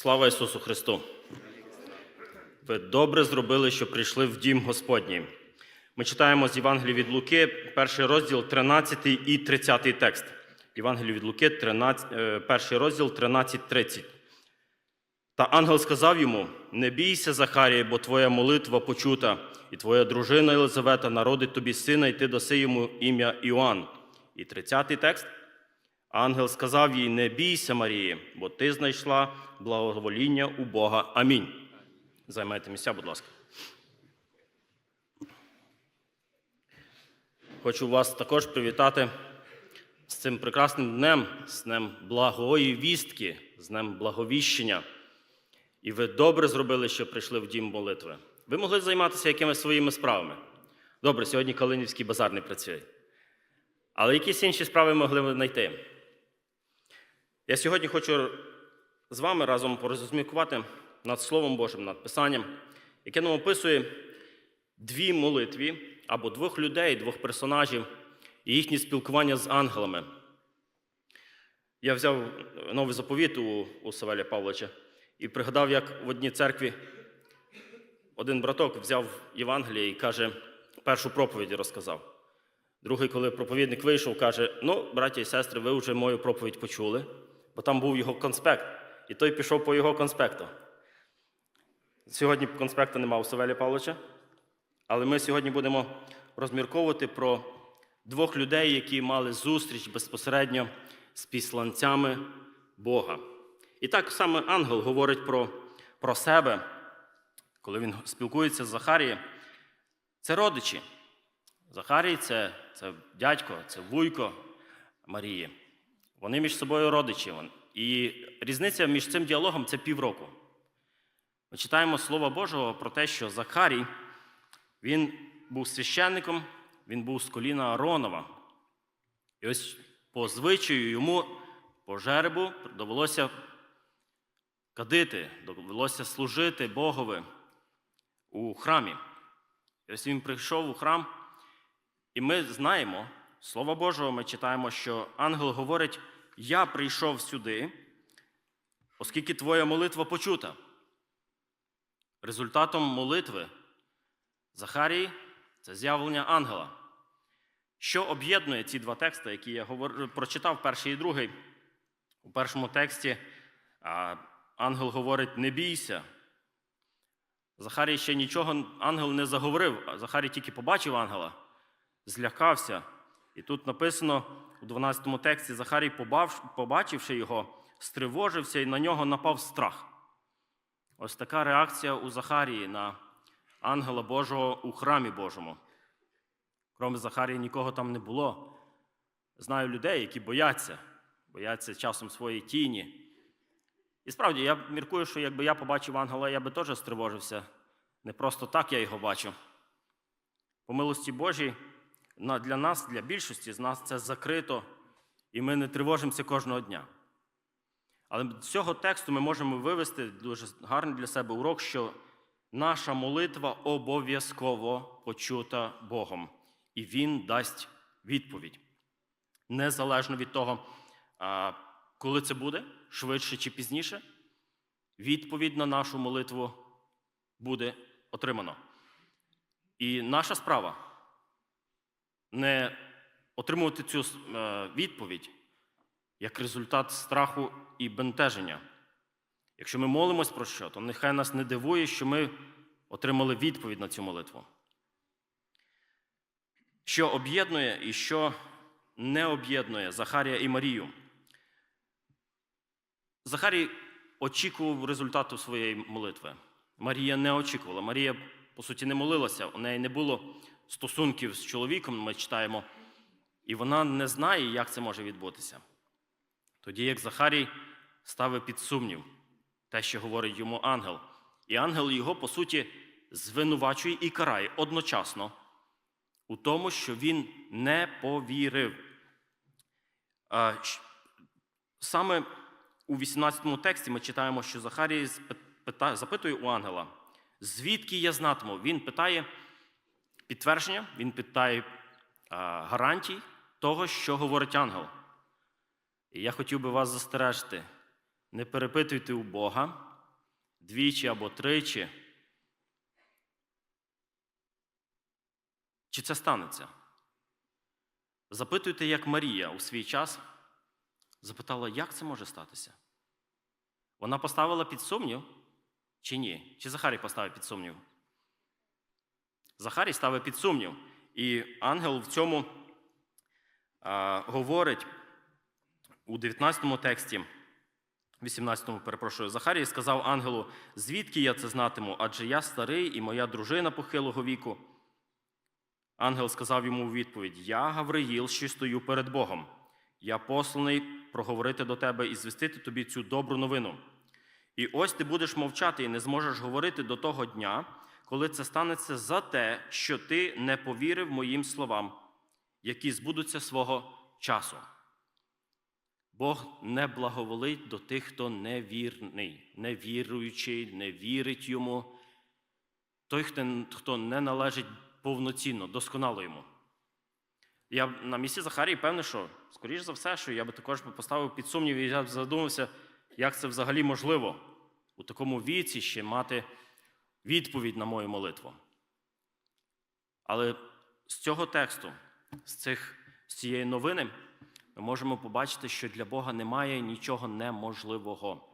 Слава Ісусу Христу! Ви добре зробили, що прийшли в дім Господній. Ми читаємо з Євангелії від Луки, перший розділ, 13 і 30 текст. Євангелії від Луки, 13, е, перший розділ, 13-30. Та ангел сказав йому: Не бійся, Захарія, бо твоя молитва почута, і твоя дружина Єлизавета народить тобі сина, і ти даси йому ім'я Іоанн. І 30 текст. Ангел сказав їй: Не бійся, Марії, бо ти знайшла благовоління у Бога. Амінь. Займайте місця, будь ласка. Хочу вас також привітати з цим прекрасним днем, з днем благої вістки, з днем благовіщення. І ви добре зробили, що прийшли в дім молитви. Ви могли займатися якимись своїми справами. Добре, сьогодні Калинівський базар не працює. Але якісь інші справи могли ви знайти. Я сьогодні хочу з вами разом порозміркувати над Словом Божим, над Писанням, яке нам описує дві молитві або двох людей, двох персонажів і їхнє спілкування з ангелами. Я взяв новий заповіт у, у Савеля Павловича і пригадав, як в одній церкві один браток взяв Євангеліє і каже, першу проповідь розказав. Другий, коли проповідник вийшов, каже: Ну, браті і сестри, ви вже мою проповідь почули, бо там був його конспект, і той пішов по його конспекту. Сьогодні конспекту нема у Савелі Павловича, але ми сьогодні будемо розмірковувати про двох людей, які мали зустріч безпосередньо з післанцями Бога. І так саме ангел говорить про, про себе, коли він спілкується з Захарієм. Це родичі. Захарій це, це дядько, це вуйко Марії. Вони між собою родичі. І різниця між цим діалогом це півроку. Ми читаємо Слово Божого про те, що Захарій він був священником, він був з коліна Аронова. І ось по звичаю йому по жеребу довелося кадити, довелося служити Богові у храмі. І ось він прийшов у храм. І ми знаємо, Слово Божого, ми читаємо, що ангел говорить: Я прийшов сюди, оскільки твоя молитва почута. Результатом молитви Захарії це з'явлення ангела. Що об'єднує ці два тексти, які я говор... прочитав, перший і другий. У першому тексті ангел говорить: не бійся. Захарій ще нічого ангел не заговорив, а Захарій тільки побачив ангела злякався. І тут написано у 12 тексті: Захарій, побачивши його, стривожився і на нього напав страх. Ось така реакція у Захарії на ангела Божого у храмі Божому. Крім Захарії, нікого там не було. Знаю людей, які бояться, бояться часом своєї тіні. І справді, я міркую, що якби я побачив ангела, я би теж стривожився. Не просто так я його бачу. По милості Божій, для нас, для більшості з нас це закрито, і ми не тривожимося кожного дня. Але з цього тексту ми можемо вивести дуже гарний для себе урок, що наша молитва обов'язково почута Богом, і Він дасть відповідь. Незалежно від того, коли це буде, швидше чи пізніше, відповідь на нашу молитву буде отримано. І наша справа не отримувати цю відповідь як результат страху і бентеження. Якщо ми молимось про що, то нехай нас не дивує, що ми отримали відповідь на цю молитву. Що об'єднує і що не об'єднує Захарія і Марію. Захарій очікував результату своєї молитви. Марія не очікувала. Марія, по суті, не молилася, у неї не було стосунків з чоловіком, ми читаємо, і вона не знає, як це може відбутися. Тоді як Захарій ставить під сумнів те, що говорить йому ангел. І ангел його, по суті, звинувачує і карає одночасно у тому, що він не повірив. Саме у 18 тексті ми читаємо, що Захарій запитує у ангела, звідки я знатиму? Він питає підтвердження, він питає гарантій того, що говорить ангел. І я хотів би вас застережити: не перепитуйте у Бога, двічі або тричі. Чи це станеться? Запитуйте, як Марія у свій час запитала, як це може статися? Вона поставила під сумнів чи ні? Чи Захарій поставив під сумнів? Захарій ставив під сумнів. І ангел в цьому а, говорить у 19 тексті, 18-му, перепрошую, Захарій сказав ангелу: звідки я це знатиму? Адже я старий і моя дружина похилого віку. Ангел сказав йому у відповідь: Я Гавриїл, що стою перед Богом. Я посланий проговорити до тебе і звістити тобі цю добру новину. І ось ти будеш мовчати і не зможеш говорити до того дня, коли це станеться за те, що ти не повірив моїм словам, які збудуться свого часу. Бог не благоволить до тих, хто невірний, невіруючий, не вірить йому, той, хто- не належить повноцінно, досконало йому. Я на місці Захарії певний, що, скоріш за все, що я би також поставив під сумнів і я б задумався, як це взагалі можливо у такому віці ще мати відповідь на мою молитву. Але з цього тексту, з, цих, з цієї новини, ми можемо побачити, що для Бога немає нічого неможливого.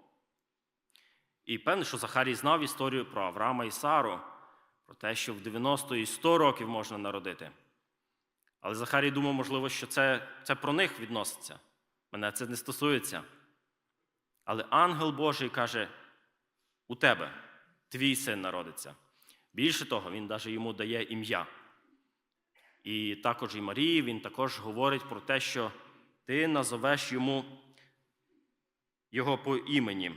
І певне, що Захарій знав історію про Авраама і Сару, про те, що в 90 і 100 років можна народити. Але Захарій думав, можливо, що це, це про них відноситься. Мене це не стосується. Але ангел Божий каже: у тебе твій син народиться. Більше того, він навіть йому дає ім'я. І також і Марії він також говорить про те, що ти назовеш йому його по імені.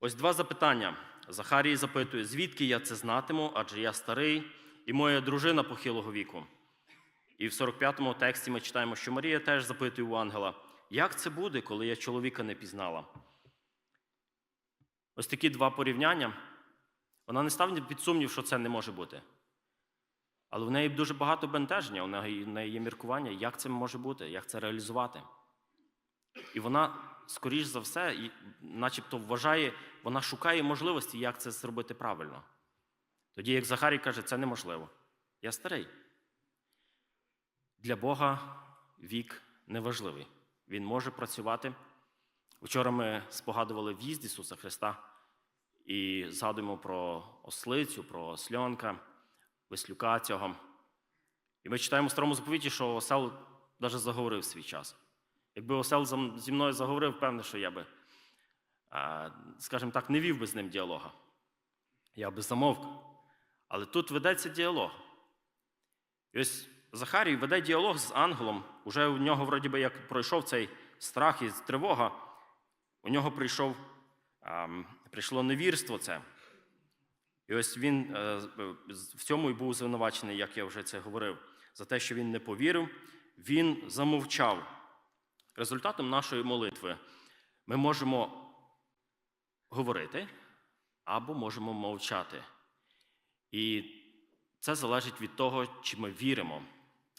Ось два запитання. Захарій запитує, звідки я це знатиму, адже я старий і моя дружина похилого віку. І в 45-му тексті ми читаємо, що Марія теж запитує у ангела, як це буде, коли я чоловіка не пізнала? Ось такі два порівняння. Вона не ставить під сумнів, що це не може бути. Але в неї дуже багато бентеження, у неї, в неї є міркування, як це може бути, як це реалізувати. І вона, скоріш за все, начебто вважає, вона шукає можливості, як це зробити правильно. Тоді, як Захарій каже, це неможливо. Я старий. Для Бога вік неважливий. Він може працювати. Вчора ми спогадували в'їзд Ісуса Христа і згадуємо про ослицю, про осльонка, веслюка цього. І ми читаємо в старому заповіті, що осел навіть заговорив свій час. Якби осел зі мною заговорив, певне, що я би, скажімо так, не вів би з ним діалога. Я би замовк. Але тут ведеться діалог. І ось Захарій веде діалог з ангелом. Уже у нього, вроді би, як пройшов цей страх і тривога, у нього прийшов, прийшло невірство це. І ось він е, в цьому і був звинувачений, як я вже це говорив, за те, що він не повірив, він замовчав. Результатом нашої молитви ми можемо говорити або можемо мовчати. І це залежить від того, чи ми віримо.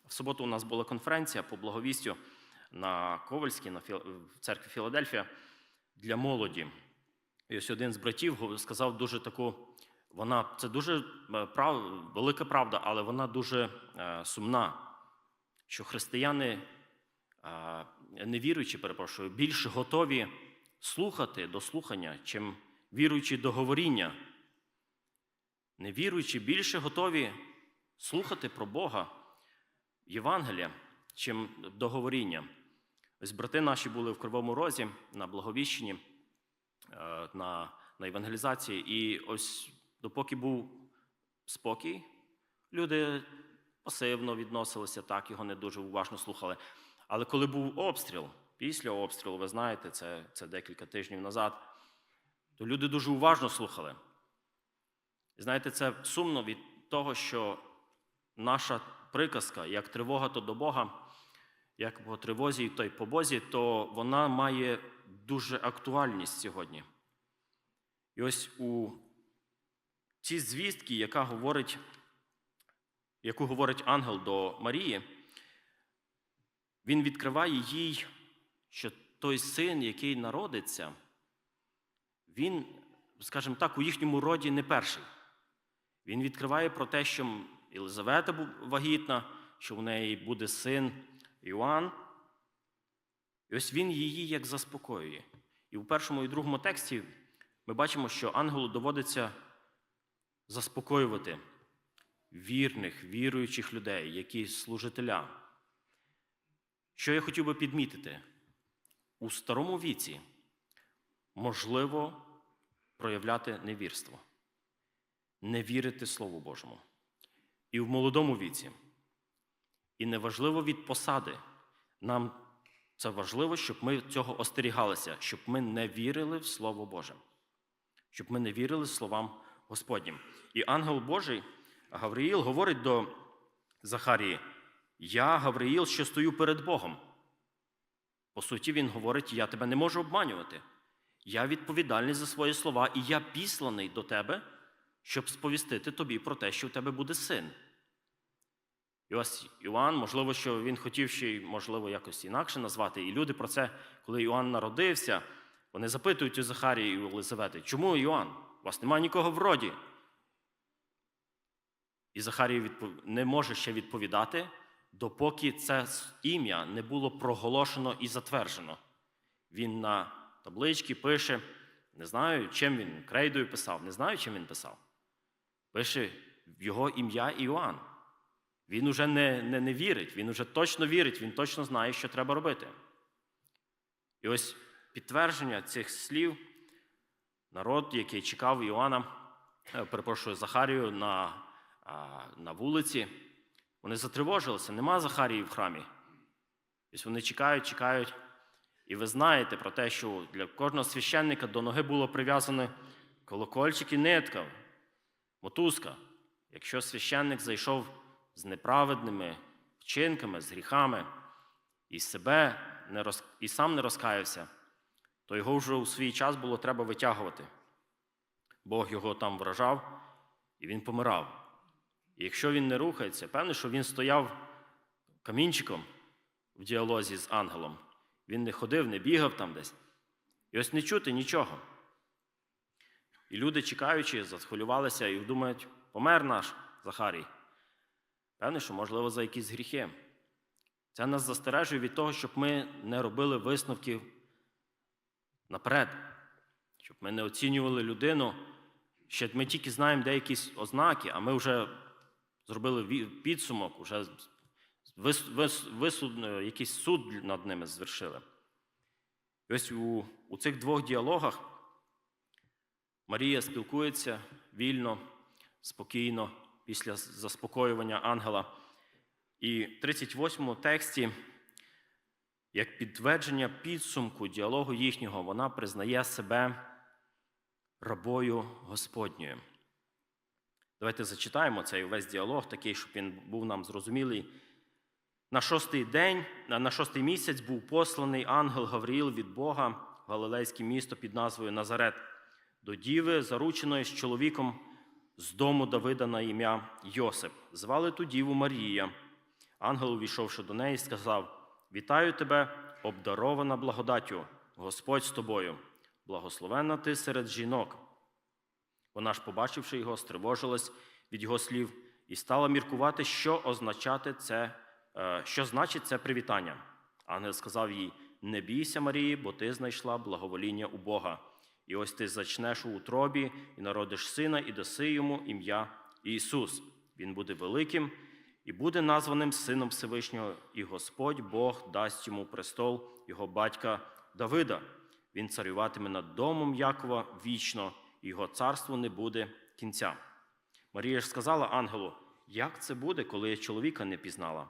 В суботу у нас була конференція по благовістю на Ковальській, на Філ- в церкві Філадельфія для молоді. І ось один з братів сказав дуже таку, вона це дуже е, прав, велика правда, але вона дуже е, сумна, що християни, е, невіруючі, перепрошую, більш готові слухати до слухання, чим віруючі до говоріння. Невіруючі більше готові слухати про Бога, Євангелія, чим до говоріння. Ось брати наші були в Кривому Розі на Благовіщенні, е, на, на евангелізації, і ось допоки був спокій, люди пасивно відносилися так, його не дуже уважно слухали. Але коли був обстріл, після обстрілу, ви знаєте, це, це декілька тижнів назад, то люди дуже уважно слухали. І знаєте, це сумно від того, що наша приказка, як тривога, то до Бога, як по тривозі, то й по Бозі, то вона має дуже актуальність сьогодні. І ось у цій звістки, яка говорить, яку говорить ангел до Марії, він відкриває їй, що той син, який народиться, він скажімо так, у їхньому роді не перший. Він відкриває про те, що Єлизавета вагітна, що в неї буде син Іоанн. І ось він її як заспокоює. І в першому і другому тексті ми бачимо, що ангелу доводиться заспокоювати вірних, віруючих людей, які служителя. Що я хотів би підмітити? У старому віці можливо проявляти невірство, не вірити Слову Божому. І в молодому віці. І неважливо від посади. Нам це важливо, щоб ми цього остерігалися, щоб ми не вірили в Слово Боже, щоб ми не вірили словам Господнім. І ангел Божий Гавриїл говорить до Захарії: Я, Гавриїл, що стою перед Богом. По суті, він говорить: я тебе не можу обманювати. Я відповідальний за свої слова, і я післаний до тебе, щоб сповістити тобі про те, що в тебе буде син. І ось Іоанн, можливо, що він хотів ще й, можливо, якось інакше назвати. І люди про це, коли Іоанн народився, вони запитують у Захарії і у Елизавети, чому Іоанн? У вас немає нікого в роді. І Захарій відпов- не може ще відповідати, допоки це ім'я не було проголошено і затверджено. Він на табличці пише, не знаю, чим він крейдою писав, не знаю, чим він писав. Пише його ім'я Іоанн. Він уже не, не, не вірить, він уже точно вірить, він точно знає, що треба робити. І ось підтвердження цих слів народ, який чекав Іоанна, е, перепрошую, Захарію на, на вулиці, вони затривожилися, нема Захарії в храмі. Ось вони чекають, чекають. І ви знаєте про те, що для кожного священника до ноги було прив'язане колокольчик і нитка, мотузка. Якщо священник зайшов з неправедними вчинками, з гріхами, і себе не роз... і сам не розкаявся, то його вже у свій час було треба витягувати. Бог його там вражав, і він помирав. І якщо він не рухається, певне, що він стояв камінчиком в діалозі з ангелом. Він не ходив, не бігав там десь. І ось не чути нічого. І люди, чекаючи, захвилювалися і думають, помер наш Захарій. Певне, що, можливо, за якісь гріхи. Це нас застережує від того, щоб ми не робили висновків наперед, щоб ми не оцінювали людину. Ще ми тільки знаємо деякісь ознаки, а ми вже зробили підсумок, вже вис, вис, висуд, якийсь суд над ними звершили. І ось у, у цих двох діалогах Марія спілкується вільно, спокійно, після заспокоювання ангела. І в 38 тексті, як підтвердження підсумку діалогу їхнього, вона признає себе рабою Господньою. Давайте зачитаємо цей увесь діалог, такий, щоб він був нам зрозумілий. На шостий день, на шостий місяць був посланий ангел Гавріїл від Бога в Галилейське місто під назвою Назарет до діви, зарученої з чоловіком з дому Давида на ім'я Йосип. Звали ту діву Марія. Ангел, увійшовши до неї, сказав: Вітаю тебе, обдарована благодаттю, Господь з тобою, благословенна ти серед жінок. Вона ж, побачивши його, стривожилась від його слів і стала міркувати, що означати це, е, що значить це привітання. Ангел сказав їй: Не бійся, Марії, бо ти знайшла благовоління у Бога. І ось ти зачнеш у утробі і народиш сина, і даси йому ім'я Ісус. Він буде великим і буде названим Сином Всевишнього, і Господь Бог дасть йому престол його батька Давида. Він царюватиме над домом Якова вічно, і його царству не буде кінця. Марія ж сказала ангелу: Як це буде, коли я чоловіка не пізнала?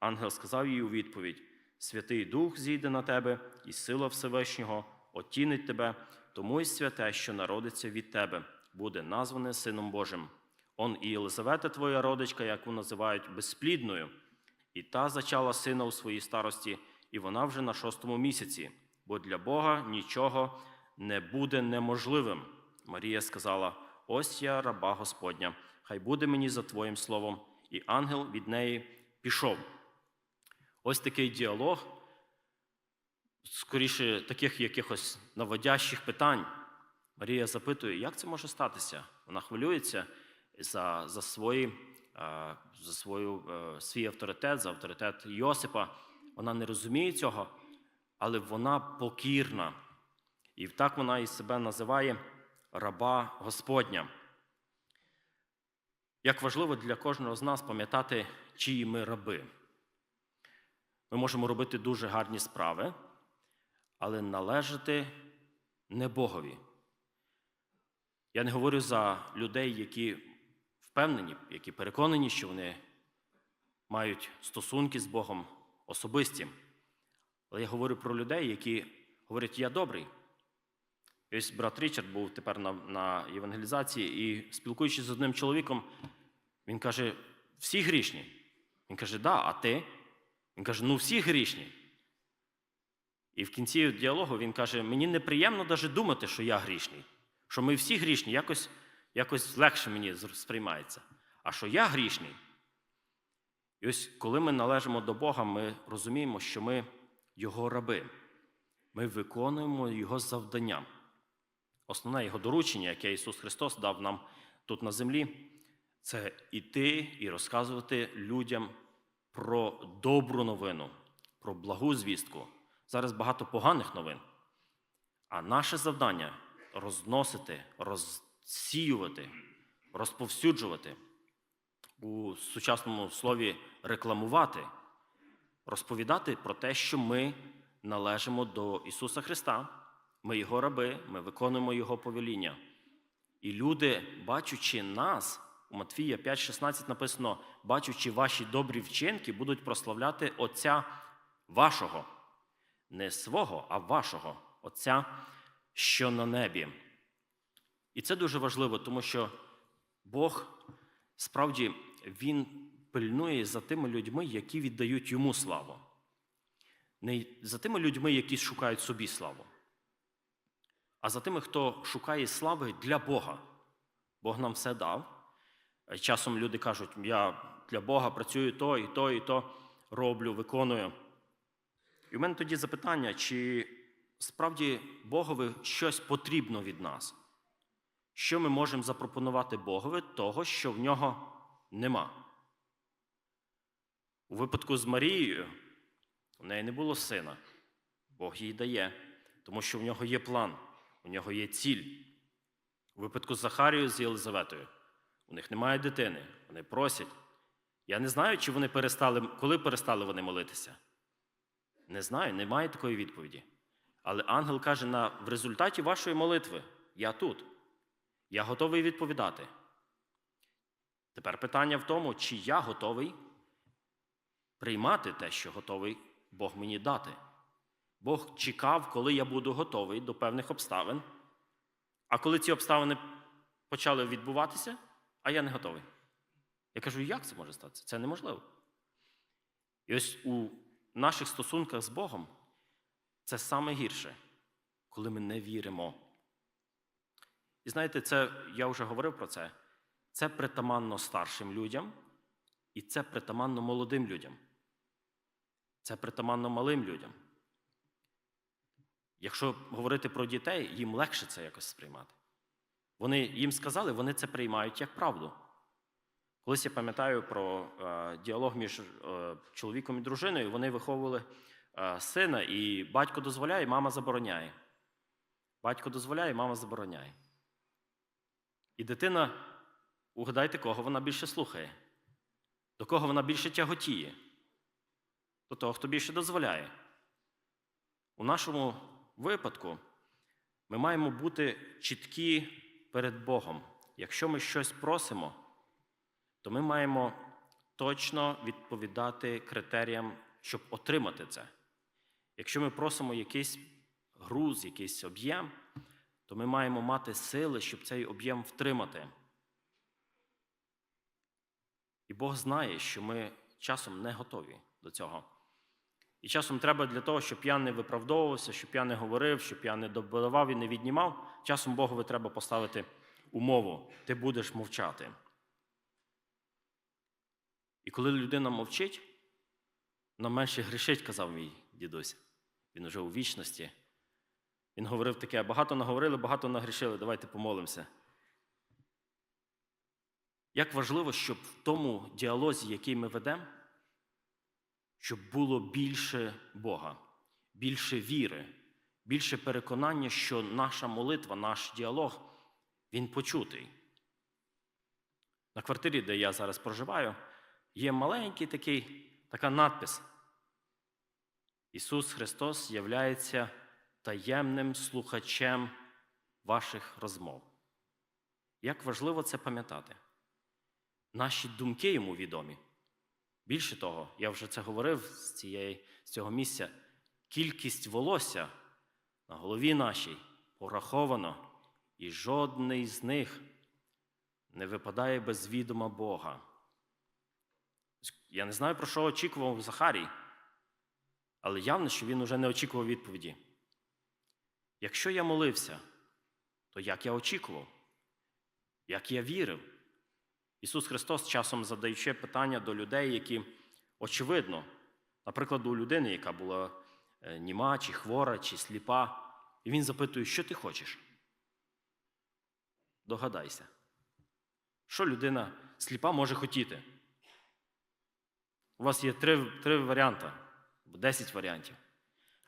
Ангел сказав їй у відповідь: Святий Дух зійде на тебе, і сила Всевишнього отінить тебе, тому й святе, що народиться від тебе, буде назване Сином Божим. Он і Єлизавета, твоя родичка, як вона називають, безплідною, і та зачала сина у своїй старості, і вона вже на шостому місяці, бо для Бога нічого не буде неможливим. Марія сказала: Ось я, раба Господня, хай буде мені за Твоїм словом. І ангел від неї пішов. Ось такий діалог, скоріше таких якихось наводящих питань. Марія запитує, як це може статися? Вона хвилюється за, за, свої, е, за свою, е, свій авторитет, за авторитет Йосипа. Вона не розуміє цього, але вона покірна. І так вона і себе називає раба Господня. Як важливо для кожного з нас пам'ятати, чиї ми раби. Ми можемо робити дуже гарні справи, але належати не Богові. Я не говорю за людей, які впевнені, які переконані, що вони мають стосунки з Богом особисті. Але я говорю про людей, які говорять, я добрий. І Ось брат Річард був тепер на, на євангелізації, і спілкуючись з одним чоловіком, він каже: всі грішні. Він каже, да, а ти? Він каже, ну всі грішні. І в кінці діалогу він каже: мені неприємно навіть думати, що я грішний, що ми всі грішні, якось, якось легше мені сприймається. А що я грішний. І ось коли ми належимо до Бога, ми розуміємо, що ми Його раби. Ми виконуємо Його завдання. Основне Його доручення, яке Ісус Христос дав нам тут на землі, це іти і розказувати людям про добру новину, про благу звістку. Зараз багато поганих новин. А наше завдання розносити, розсіювати, розповсюджувати, у сучасному слові рекламувати, розповідати про те, що ми належимо до Ісуса Христа, ми Його раби, ми виконуємо Його повеління. І люди, бачучи нас, у Матфія 5,16 написано, бачучи ваші добрі вчинки, будуть прославляти Отця вашого, не свого, а вашого, Отця, що на небі. І це дуже важливо, тому що Бог справді Він пильнує за тими людьми, які віддають йому славу. Не за тими людьми, які шукають собі славу, а за тими, хто шукає слави для Бога. Бог нам все дав. Часом люди кажуть, я для Бога працюю то, і то, і то роблю, виконую. І в мене тоді запитання, чи справді Богові щось потрібно від нас? Що ми можемо запропонувати Богові того, що в нього нема? У випадку з Марією у неї не було сина. Бог їй дає, тому що в нього є план, у нього є ціль. У випадку з Захарією з Єлизаветою у них немає дитини, вони просять. Я не знаю, чи вони перестали, коли перестали вони молитися. Не знаю, немає такої відповіді. Але ангел каже: на, в результаті вашої молитви я тут. Я готовий відповідати. Тепер питання в тому, чи я готовий приймати те, що готовий Бог мені дати. Бог чекав, коли я буду готовий до певних обставин. А коли ці обставини почали відбуватися, а я не готовий. Я кажу, як це може статися? Це неможливо. І ось у наших стосунках з Богом це саме гірше, коли ми не віримо. І знаєте, це я вже говорив про це. Це притаманно старшим людям, і це притаманно молодим людям. Це притаманно малим людям. Якщо говорити про дітей, їм легше це якось сприймати. Вони їм сказали, вони це приймають як правду. Колись я пам'ятаю про е, діалог між е, чоловіком і дружиною, вони виховували е, сина, і батько дозволяє, мама забороняє. Батько дозволяє, мама забороняє. І дитина, угадайте, кого вона більше слухає, до кого вона більше тяготіє, до того, хто більше дозволяє. У нашому випадку ми маємо бути чіткі перед Богом. Якщо ми щось просимо, то ми маємо точно відповідати критеріям, щоб отримати це. Якщо ми просимо якийсь груз, якийсь об'єм, то ми маємо мати сили, щоб цей об'єм втримати. І Бог знає, що ми часом не готові до цього. І часом треба для того, щоб я не виправдовувався, щоб я не говорив, щоб я не добивав і не віднімав. Часом Богові треба поставити умову: ти будеш мовчати. І коли людина мовчить, вона менше грішить, казав мій дідусь. Він уже у вічності. Він говорив таке: багато наговорили, багато нагрішили, давайте помолимося. Як важливо, щоб в тому діалозі, який ми ведемо, щоб було більше Бога, більше віри, більше переконання, що наша молитва, наш діалог, він почутий. На квартирі, де я зараз проживаю, є маленький такий, така надпис. Ісус Христос являється таємним слухачем ваших розмов. Як важливо це пам'ятати. Наші думки йому відомі. Більше того, я вже це говорив з, цієї, з цього місця. Кількість волосся на голові нашій пораховано, і жодний з них не випадає без відома Бога. Я не знаю, про що очікував Захарій, але явно, що він уже не очікував відповіді. Якщо я молився, то як я очікував, як я вірив? Ісус Христос часом задаючи питання до людей, які очевидно, наприклад, у людини, яка була е, німа, чи хвора, чи сліпа, і Він запитує, що ти хочеш? Догадайся, що людина сліпа може хотіти? У вас є три, три варіанти, десять варіантів.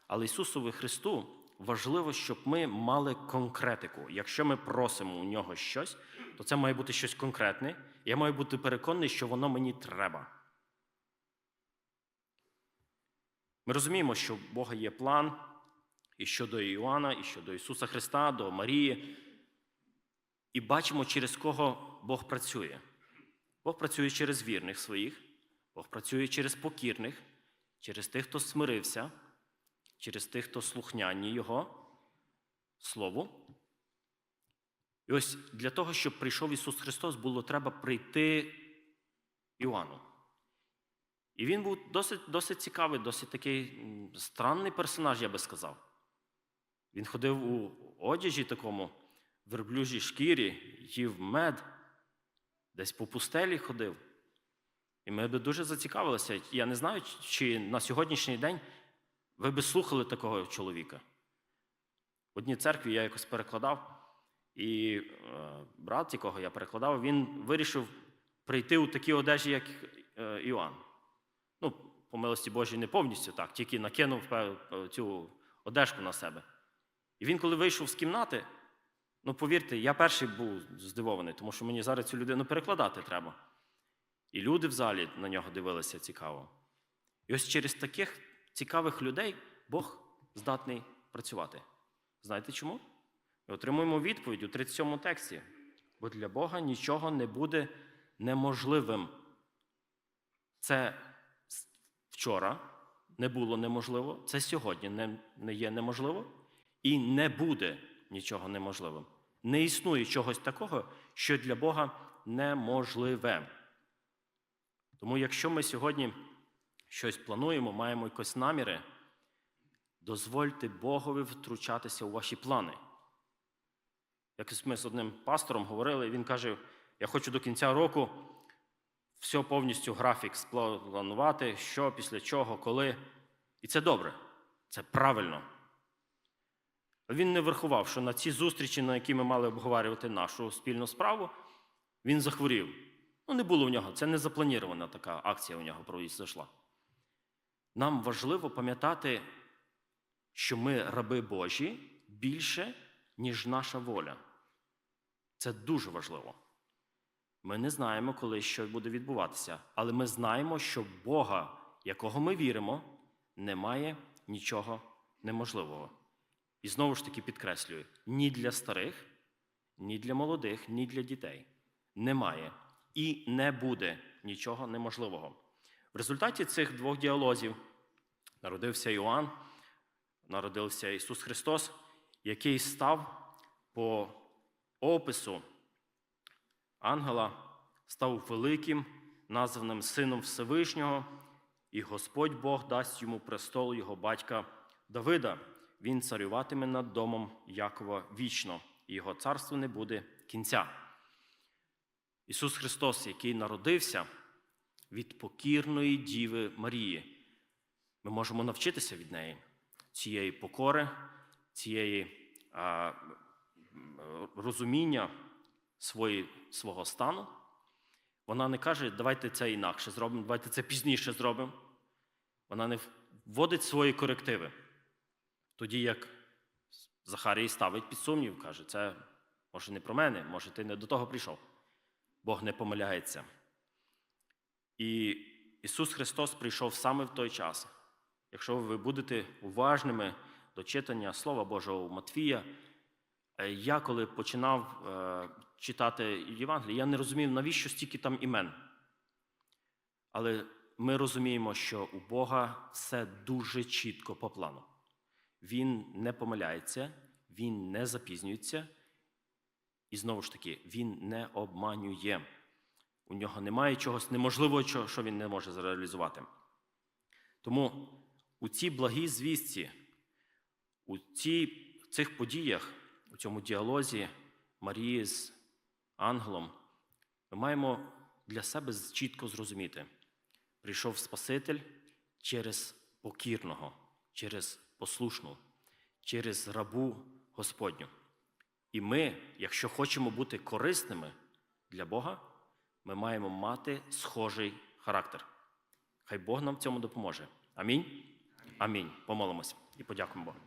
Але Ісусові Христу важливо, щоб ми мали конкретику. Якщо ми просимо у нього щось, то це має бути щось конкретне. Я маю бути переконаний, що воно мені треба. Ми розуміємо, що у Бога є план і щодо Іоанна, і щодо Ісуса Христа, до Марії. І бачимо, через кого Бог працює. Бог працює через вірних своїх, Бог працює через покірних, через тих, хто смирився, через тих, хто слухняні Його Слову. І ось для того, щоб прийшов Ісус Христос, було треба прийти Іоанну. І він був досить, досить цікавий, досить такий странний персонаж, я би сказав. Він ходив у одяжі такому, верблюжій шкірі, їв мед, десь по пустелі ходив. І ми би дуже зацікавилися. Я не знаю, чи на сьогоднішній день ви би слухали такого чоловіка. В одній церкві я якось перекладав, і е, брат, якого я перекладав, він вирішив прийти у такі одежі, як е, Іоанн. Ну, по милості Божій, не повністю так, тільки накинув цю одежку на себе. І він, коли вийшов з кімнати, ну повірте, я перший був здивований, тому що мені зараз цю людину перекладати треба. І люди в залі на нього дивилися цікаво. І ось через таких цікавих людей Бог здатний працювати. Знаєте чому? Ми отримуємо відповідь у 37 тексті. Бо для Бога нічого не буде неможливим. Це вчора не було неможливо, це сьогодні не, не є неможливо, і не буде нічого неможливим. Не існує чогось такого, що для Бога неможливе. Тому, якщо ми сьогодні щось плануємо, маємо якось наміри, дозвольте Богові втручатися у ваші плани. Якось ми з одним пастором говорили, і він каже: я хочу до кінця року все повністю графік спланувати, що, після чого, коли. І це добре, це правильно. Він не врахував, що на ці зустрічі, на які ми мали обговорювати нашу спільну справу, він захворів. Ну, не було в нього, це не запланована така акція у нього пройшла. Нам важливо пам'ятати, що ми раби Божі більше, ніж наша воля. Це дуже важливо. Ми не знаємо, коли що буде відбуватися, але ми знаємо, що Бога, якого ми віримо, немає нічого неможливого. І знову ж таки підкреслюю: ні для старих, ні для молодих, ні для дітей немає і не буде нічого неможливого. В результаті цих двох діалозів народився Іоанн, народився Ісус Христос, який став по опису ангела, став великим, названим Сином Всевишнього, і Господь Бог дасть йому престол його батька Давида. Він царюватиме над домом Якова вічно, і його царство не буде кінця. Ісус Христос, який народився від покірної Діви Марії. Ми можемо навчитися від неї цієї покори, цієї а, розуміння свої, свого стану, вона не каже, давайте це інакше зробимо, давайте це пізніше зробимо. Вона не вводить свої корективи. Тоді як Захарій ставить під сумнів, каже, це може не про мене, може ти не до того прийшов. Бог не помиляється. І Ісус Христос прийшов саме в той час. Якщо ви будете уважними до читання Слова Божого Матвія, е, я коли починав е, читати Євангеліє, я не розумів, навіщо стільки там імен. Але ми розуміємо, що у Бога все дуже чітко по плану. Він не помиляється, він не запізнюється, і знову ж таки, він не обманює. У нього немає чогось неможливого, що він не може зреалізувати. Тому у цій благій звістці, у цій, цих подіях, у цьому діалозі Марії з ангелом, ми маємо для себе чітко зрозуміти: прийшов Спаситель через покірного, через послушну, через рабу Господню. І ми, якщо хочемо бути корисними для Бога, ми маємо мати схожий характер. Хай Бог нам в цьому допоможе. Амінь. Амінь. Помолимося і подякуємо Богу.